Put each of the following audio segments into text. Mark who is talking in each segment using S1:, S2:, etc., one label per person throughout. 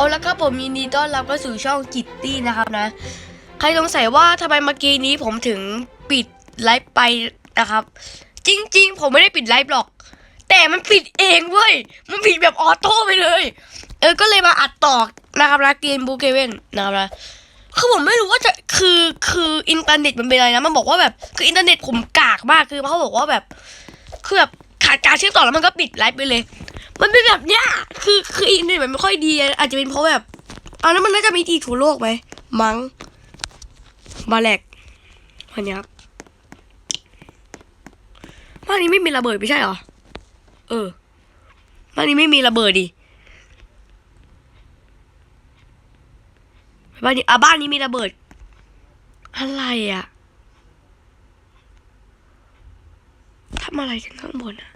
S1: เอาแล้วครับผมยินดีต้อนรับเข้าสู่ช่องกิตตี้นะครับนะ ใครสงสัยว่าทำไมเมื่อกี้นี้ผมถึงปิดไลฟ์ไปนะครับ จริง ๆ ผมไม่ได้ปิดไลฟ์หรอก แต่มันปิดเองเว้ย มันปิดแบบออโต้ไปเลย เออก็เลยมาอัดต่อนะครับนะเกมบูเกเว่นนะครับนะคือผมไม่รู้ว่าจะคือคืออินเทอร์เน็ตมันเป็นอะไรนะมันบอกว่าแบบคืออินเทอร์เน็ตผมกากมากคือเขาบอกว่าแบบคือแบบขาดการเชื่อมต่อแล้วมันก็ปิดไลฟ์ไปเลย มันเป็นแบบเนี้ยคือคืออินเทอร์เน็ตมันไม่ค่อยดี อาจจะเป็นเพราะแบบเอาแล้วมันน่าจะมีทีทั่วโลกไหมมั้งมาแลกวันนี้ครับบ้านนี้ไม่มีระเบิดไม่ใช่หรอ เออบ้านนี้ไม่มีระเบิดดิบ้านนี้อะบ้านนี้มีระเบิด อะไรอะทำอะไรกันข้างบนอะ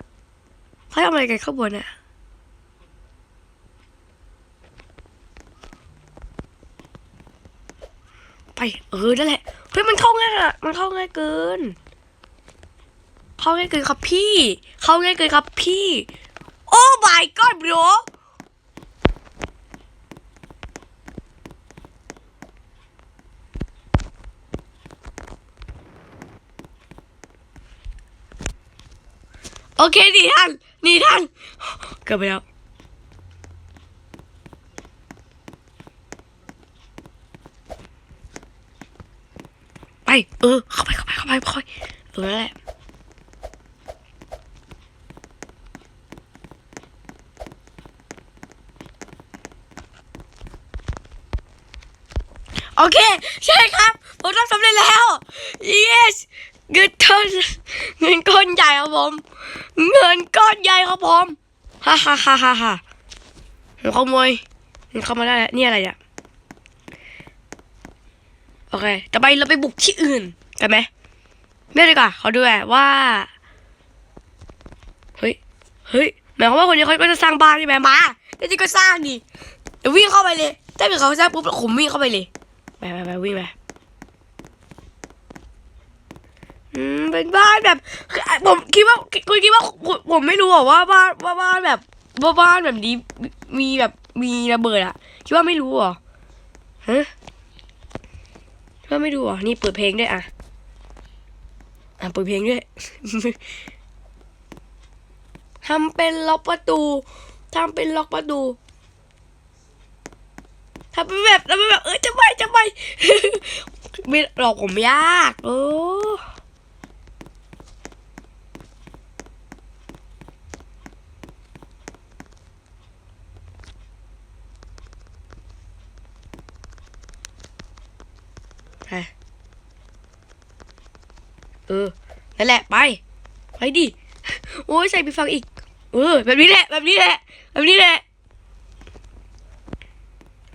S1: เขาทำอะไรกันข้างบนอะ ไป เออนั่นแหละเฮ้ยมันเข้าง่ายอะมันเข้าง่ายเกิน เข้าง่ายเกินครับพี่ เข้าง่ายเกินครับพี่ โอ้ my god bro โอเคหนีทันหนีทันเกือบไปแล้ว เออ เข้าไปเข้าไปเข้าไปเข้าไปเออนั่นแหละโอเค ใช่ครับ ผมทำสำเร็จแล้ว yes เงินก้อนเงินก้อนใหญ่ครับผม เงินก้อนใหญ่ครับผมฮ่าฮ่าฮ่าฮ่าฮ่าขโมยมันเข้ามาได้แล้วนี่อะไรเนี่ย โอเค ต่อไปเราไปบุกที่อื่น กันไหมไม่ดีกว่าเขาดูแหละว่าเฮ้ยเฮ้ยหมายความว่าคนนี้เขาก็จะสร้างบ้านใช่ไหมมาจริงๆก็สร้างดิเดี๋ยววิ่งเข้าไปเลย ถ้าเกิดเขาสร้างปุ๊บผมวิ่งเข้าไปเลยไปไปไปวิ่งไปอืมเป็นบ้านแบบผมคิดว่าคุณคิดว่าผมไม่รู้หรอว่าบ้านว่าบ้านแบบว่าบ้านแบบนี้มีแบบมีระเบิดอะคิดว่าไม่รู้เหรอฮะ ก็ไม่รู้เหรอนี่เปิดเพลงด้วยอะอะเปิดเพลงด้วยทำเป็นล็อกประตูทำเป็นล็อกประตูทำเป็นแบบทำเป็นแบบเออจะไปจะไปไม่หลอกผมยาก โอ้ไปเออ นั่นแหละไป ไปดิ โอ้ยใส่ไปฟังอีก เออ แบบนี้แหละ แบบนี้แหละ แบบนี้แหละ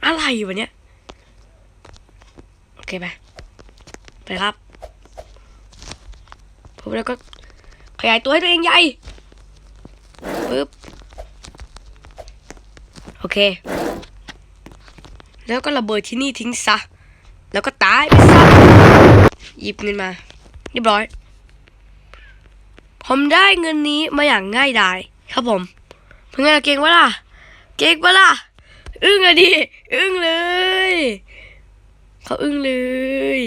S1: อะไรวะเนี่ยโอเคไป ไปครับ ผมแล้วก็ขยายตัวให้ตัวเองใหญ่ปึ๊บ โอเค แล้วก็ระเบิดที่นี่ทิ้งซะ แล้วก็ตายไปซะ หยิบเงินมา เรียบร้อย ผมได้เงินนี้มาอย่างง่ายดายครับผมเพื่อนเก่งวะล่ะ เก่งวะล่ะ อึ้งอะดิ อึ้งเลย เขาอึ้งเลย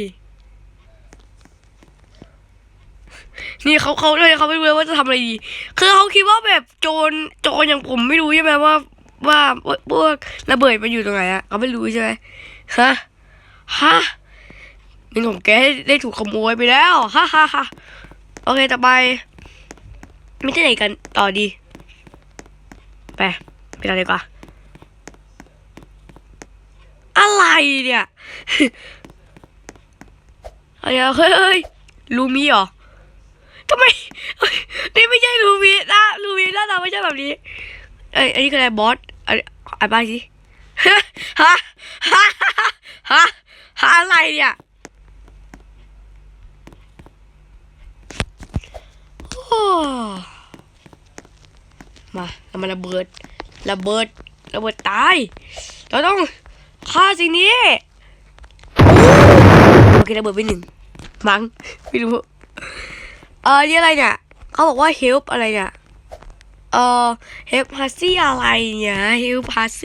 S1: นี่เขาเขาเลยเขาไม่รู้เลยว่าจะทำอะไรดี คือเขาคิดว่าแบบโจรโจรอย่างผมไม่รู้ใช่ไหมว่า ว่าพวกระเบิดมันอยู่ตรงไหนอะเขาไม่รู้ใช่ไหมฮะ ฮะเงินของแกได้ถูกขโมยไปแล้ว ฮ่าฮ่าฮ่าโอเค ต่อไป ไม่ใช่ไหนกันต่อดี ไปไปต่อดีกว่า อะไรเนี่ยอะไรเฮ้ยเฮ้ยลูมีเหรอทำไมนี่ไม่ใช่ลูมีน้าลูมีหน้าตาไม่ใช่แบบนี้เอ้ยอันนี้คืออะไรบอสอันอ่านไปสิฮะฮะฮะฮะฮะอะไรเนี่ยโอ้ มาเรามาระเบิด ระเบิด ระเบิดตาย เราต้องฆ่าสิ่งนี้โอเคระเบิดไปหนึ่งมั้งไม่รู้เออนี่อะไรเนี่ยเขาบอกว่า help อะไรเนี่ยเออ help p a s s อะไรเนี่ย help p a s s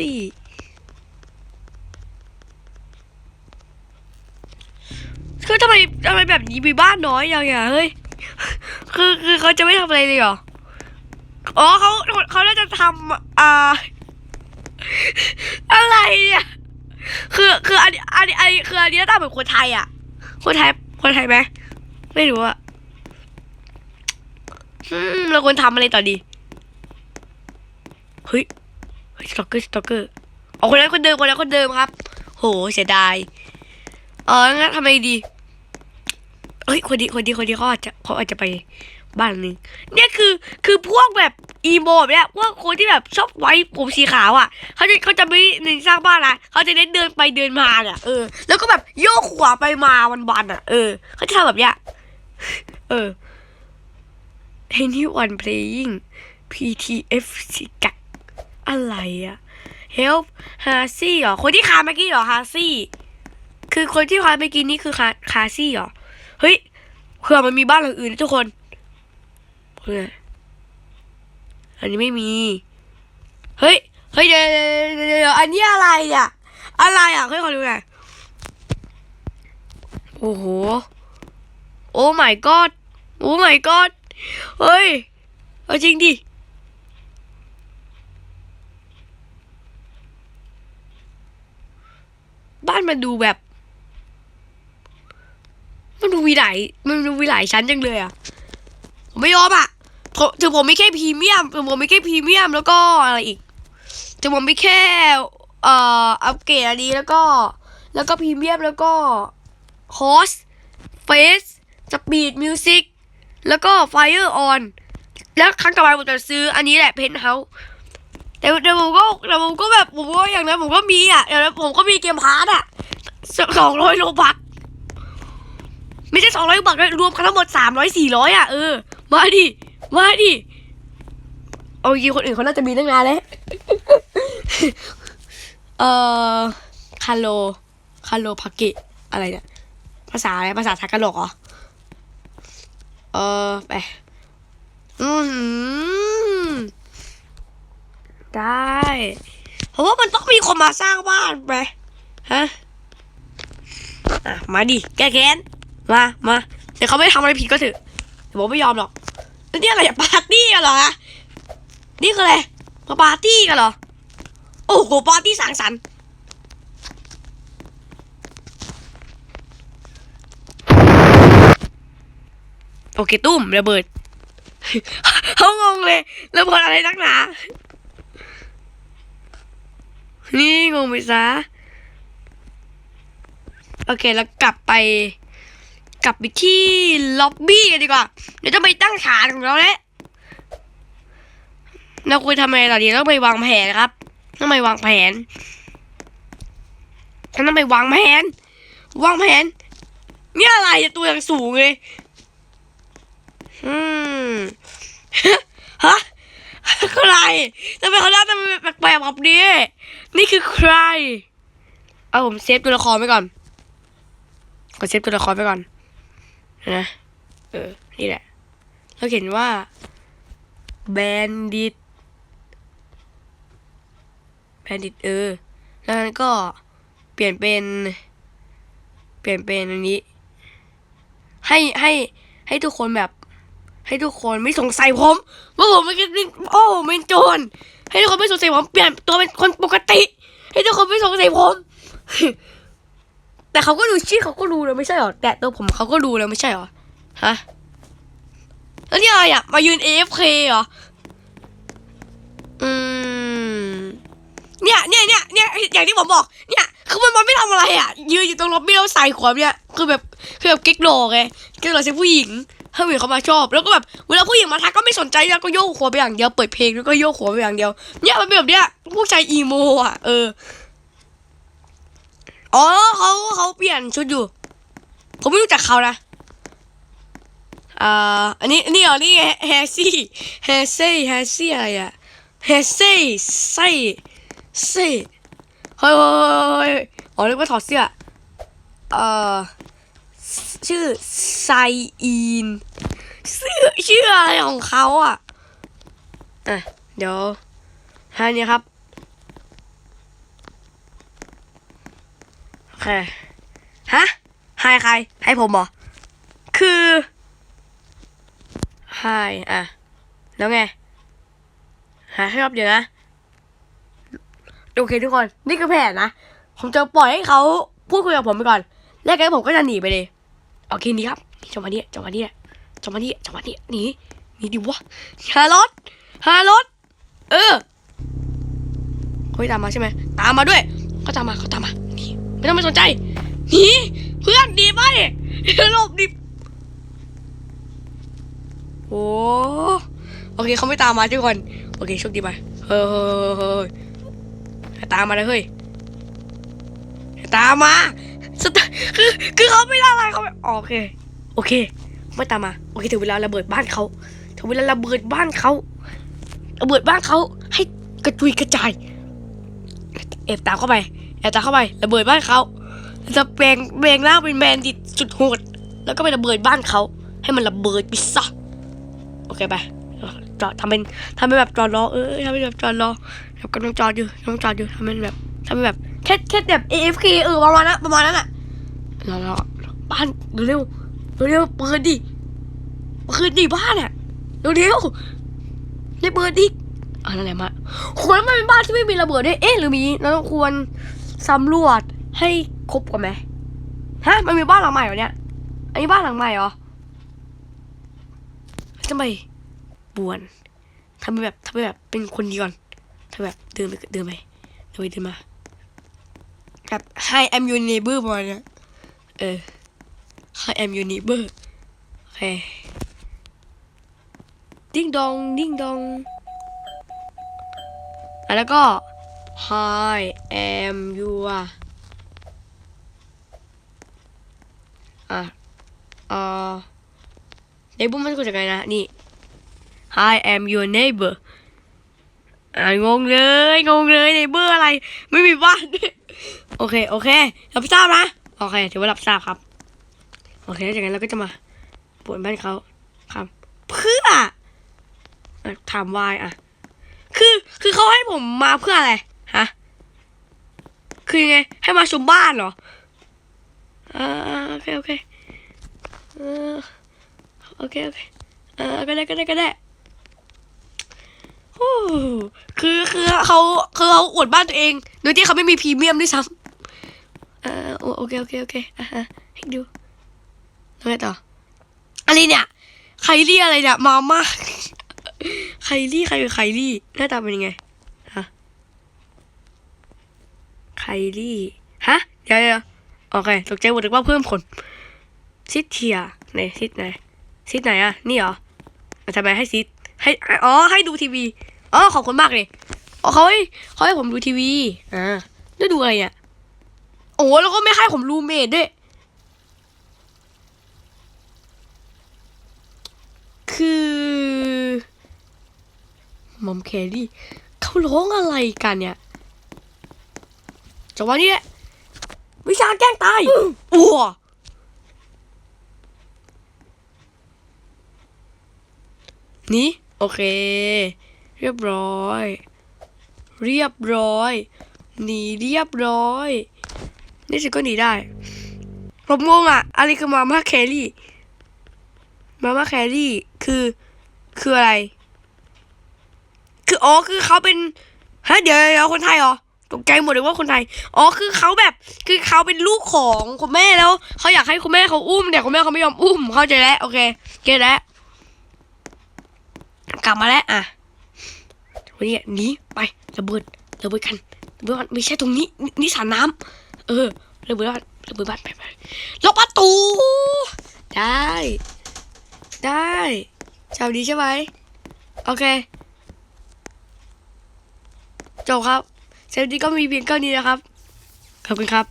S1: คือทำไมทำไมแบบนี้มีบ้านน้อยอย่างเงี้ยเฮ้ยคือคือเขาจะไม่ทำอะไรเลยเหรอ อ๋อเขาเขาน่าจะทำอ่าอะไรเนี่ยคือคืออันนี้อันนี้อันคืออันนี้ตาเหมือนคนไทยอะ คนไทยคนไทยไหมไม่รู้อะเราควรทำอะไรต่อดีเฮ้ยเฮ้ยสตอกเกอร์สตอกเกอร์อ๋อคนนั้นคนเดิมคนนั้นคนเดิมครับ โหเสียดายเอองั้นทำไงดีเฮ้ยคนดีคนดีคนดีเขาอาจจะเขาอาจจะไป บ้านหนึ่งเนี่ยคือคือพวกแบบอีโมแบบเนี่ยพวกคนที่แบบชอบไว้ผมสีขาวอะเขาจะเขาจะไม่หนึ่งสร้างบ้านนะเขาจะเน้นเดินไปเดินมาเนี่ยเออแล้วก็แบบโยกขวาไปมาวันๆอะเออเขาจะทำแบบเนี้ยเออ anyone playing PTF สิกักอะไรอะ help ฮาซี่เหรอคนที่คาเมื่อกี้เหรอฮาซี่ คือคนที่คาเมื่อกี้นี่คือคาคาซี่เหรอเฮ้ยเผื่อมันมีบ้านหลังอื่นนะทุกคน เพื่ออันนี้ไม่มี เฮ้ย เฮ้ยเดี๋ยวเดี๋ยวเดี๋ยวอันนี้อะไรเนี่ยอะไรอะเฮ้ยขอดูหน่อย โอ้โห โอ้ my god โอ้ my god เฮ้ย เอาจริงดิ บ้านมันดูแบบ มันดูมีหลาย มันดูมีหลายชั้นจังเลยอะ ผมไม่ยอมอะ ถึงผมไม่แค่พรีเมียมถึงผมไม่แค่พรีเมียมแล้วก็อะไรอีกถึงผมไม่แค่เอ่ออัปเกรดอันนี้แล้วก็ แล้วก็พรีเมียมแล้วก็ฮอสเฟสสปีดมิวสิกแล้วก็ไฟเออร์ออนแล้วครั้งต่อไปผมจะซื้ออันนี้แหละเพนท์เฮาส์แต่แต่ผมก็แต่ผมก็แบบผมก็อย่างนั้นผมก็มีอะอย่างนั้นผมก็มีเกมพาร์ตอะสองร้อยโลบักไม่ใช่สองร้อยบาทด้วยรวมกันทั้งหมดสามร้อยสี่ร้อยอะเออ มาดิ มาดิเอาจริงคนอื่นเขาน่าจะมีตั้งนานแล้วเอ่อคาโลคาโลพาเกะอะไรเนี่ยภาษาอะไรภาษาทากาโลกเหรอเออไปอือหือได้เพราะว่ามันต้องมีคนมาสร้างบ้านไปฮะอะมาดิแก้แค้นมามาเดี๋ยวเขาไม่ทำอะไรผิดก็เถอะแต่ผมไม่ยอมหรอก แล้วนี่อะไรอะปาร์ตี้กันเหรอฮะนี่คืออะไรมาปาร์ตี้กันเหรอ โอ้โหปาร์ตี้สังสรรค์โอเคตุ้มระเบิดเขางงเลยระเบิดอะไรนักหนา นี่งงไปซะ โอเคแล้วกลับไป กลับไปที่ล็อบบี้กันดีกว่า เดี๋ยวจะไปตั้งฐานของเราแล้วเราคุยทำไมล่ะดีต้องไปวางแผนครับ ต้องไปวางแผนฉันต้องไปวางแผน วางแผนเนี่ยอะไรตัวอย่างสูงเลยอืมฮะใครทำไมเขาหน้าตาแปลกๆแบบนี้ นี่คือใคร เอาผมเซฟตัวละครไว้ก่อน กดเซฟตัวละครไปก่อน นะ เออ นี่แหละ เราเห็นว่าแบนดิตแบนดิตเออ แล้วนั้นก็เปลี่ยนเป็น เปลี่ยนเป็นอันนี้ ให้ให้ให้ทุกคนแบบ ให้ทุกคนไม่สงสัยผมว่าผมเป็นโอ้ผมเป็นโจรให้ทุกคนไม่สงสัยผมเปลี่ยนตัวเป็นคนปกติ ให้ทุกคนไม่สงสัยผม แต่เขาก็ดูชื่อเขาก็รู้แล้วไม่ใช่หรอแต่ตัวผมเขาก็รู้แล้วไม่ใช่หรอฮะแล้วนี่อะไรอะมายืน AFK เหรออืมเนี่ยเนี่ยเนี่ยเนี่ยอย่างที่ผมบอกเนี่ยคือมันมันไม่ทำอะไรอะยืนอยู่ตรงล็อบบี้แล้วใส่ขวบเนี่ยคือแบบคือแบบเก๊กโลไงเก๊กโลใช่ผู้หญิงถ้าผู้หญิงเขามาชอบ แล้วก็แบบเวลาผู้หญิงมาทักก็ไม่สนใจแล้วก็โยกหัวไปอย่างเดียวเปิดเพลงแล้วก็โยกหัวไปอย่างเดียวเนี่ยมันเป็นแบบเนี้ยผู้ชายอีโมอะเออ อ๋อเขาเขาเปลี่ยนชุดอยู่ ผมไม่รู้จักเขานะอ่าอันนี้นนี้เหรอนี่แฮซี่แฮซี่แฮซี่อะไรอะแฮซี่ไส้ไส้เฮ้ยเฮ้ยเฮ้ยอ๋อเรียกว่าถอดเสื้อเอ่อชื่อไซอีนชื่อชื่ออะไรของเขาอะอะเดี๋ยวฮะนี่ครับ โอเค ฮะฮให้ใคร ให้ผมเหรอ คือให้อะ แล้วไง หาให้รอบเดียวนะ โอเคทุกคน นี่คือแผนนะ ผมจะปล่อยให้เขาพูดคุยกับผมไปก่อน แล้วแกผมก็จะหนีไปเลย โอเคนี่ครับนี่จังหวะนี้จังหวะนี้จังหวะนี้จังหวะนี้หนีหนีดิวะหารถหารถ เออเขาตามมาใช่ไหม ตามมาด้วย เขาตามมาเขาตามมา นี่ ไม่ต้องไปสนใจหนีเพื่อนหนีไปหลบดิโอ้โอเคเขาไม่ตามมาทุกคนโอเคโชคดีไปเฮ้ยเฮ้ยเฮ้ยตามมาเลยเฮ้ยตามมาสตคือคือเขาไม่ได้อะไรเขาไม่โอเค โอเค ไม่ตามมาโอเคถึงเวลาระเบิดบ้านเขาถึงเวลาระเบิดบ้านเขาระเบิดบ้านเขาให้กระจุยกระจายแอบตามเข้าไป แอบตาเข้าไประเบิดบ้านเขาจะแปลงแปลงร่างเป็นแมนดิสุดโหด แล้วก็ไประเบิดบ้านเขา ให้มันระเบิดไปซะโอเคไปจอดทำเป็นทำเป็นแบบจอดรอเออทำเป็นแบบจอดรอแบบกำลังจอดอยู่กำลังจอดอยู่ทำเป็นแบบทำเป็นแบบแค่แค่แบบ AFK เออประมาณนั้นประมาณนั้นอะรอรอบ้านเร็วเร็วเปิดดิเปิดดิบ้านอะเร็วๆได้เปิดดิอ่านั่นแหละมาควรมันเป็นบ้านที่ไม่มีระเบิดด้วยเอ๊ะหรือมีเราต้องควร สำรวจให้ครบก่อนไหมฮะมันมีบ้านหลังใหม่เหรอเนี่ย อันนี้บ้านหลังใหม่เหรอทำไมบวนทำไปแบบทำไปแบบเป็นคนดีก่อนทำแบบเดินไปเดินไปเดินไปเดินมาแบบ Hi I'm your neighbor ประมาณเนี้ยเออ Hi am your neighbor โอเคดิ้งดองดิ้งดองแล้วก็ Hi am your อะเออ neighbor มันคือจากไงนะ นี่ Hi am your neighbor อ่างงเลย งงเลย neighbor อะไร ไม่มีบ้าน โอเค โอเค รับทราบนะ โอเค ถือว่ารับทราบครับ โอเคจากนั้นเราก็จะมาปวดบ้านเขาครับ เพื่อถามวายอะ คือ คือเขาให้ผมมาเพื่ออะไร ฮะ คือยังไง ให้มาชมบ้านเหรออ่าโอเคโอเคเออโอเคโอเคเออก็ได้ก็ได้ก็ได้คือคือเขาคือเขาอวดบ้านตัวเอง โดยที่เขาไม่มีพรีเมียมด้วยซ้ำเออโอเคโอเคโอเคอะฮะให้ดูแล้วไงต่ออะไรเนี่ยไคลี่อะไรเนี่ยมาม่าไคลี่ใครคือไคลี่หน้าตาเป็นยังไง ฮะ ไค ลี่ฮะเดี๋ยวเดี๋ยวโอเคตกใจหมดเลยว่าเพิ่มคนซิดเทียไหนซิดไหนซิดไหนอะนี่เหรอทำไมให้ซิดให้อ๋อให้ดูทีวีอ๋อขอบคุณมากเลยเขาให้เขาให้ผมดูทีวีอ่าแล้ดูอะไรเนี่ยโอ้แล้วก็ไม่ให้ผมรูเมทด้วย คือมอมแครี่เขาร้องอะไรกันเนี่ย จังหวะนี้แหละวิชาแกล้งตายอัวนี่โอเค เรียบร้อย เรียบร้อย หนีเรียบร้อย นี่สิก็หนีได้ ผมงงอะ อะไรคือมาม่าแครี่ มาม่าแครี่คือคืออะไร คืออ๋อคือเขาเป็นฮะเดี๋ยวเดี๋ยวคนไทยเหรอ ตกใจหมดเลยว่าคนไทย อ๋อ คือเขาแบบ คือเขาเป็นลูกของคุณแม่แล้ว เขาอยากให้คุณแม่เขาอุ้มแต่คุณแม่เขาไม่ยอมอุ้ม เข้าใจแล้ว โอเคเก็ตแล้ว กลับมาแล้ว อะ วันนี้หนีไประเบิด ระเบิดกันระเบิดบ้านไม่ใช่ตรงนี้ นี่สระน้ำเออ ระเบิดบ้านระเบิดบ้านไปไปล็อกประตู ได้ ได้ชาวดีใช่ไหม โอเค จบครับ เซฟดีก็มีเพียงเท่านี้นะครับ ขอบคุณครับ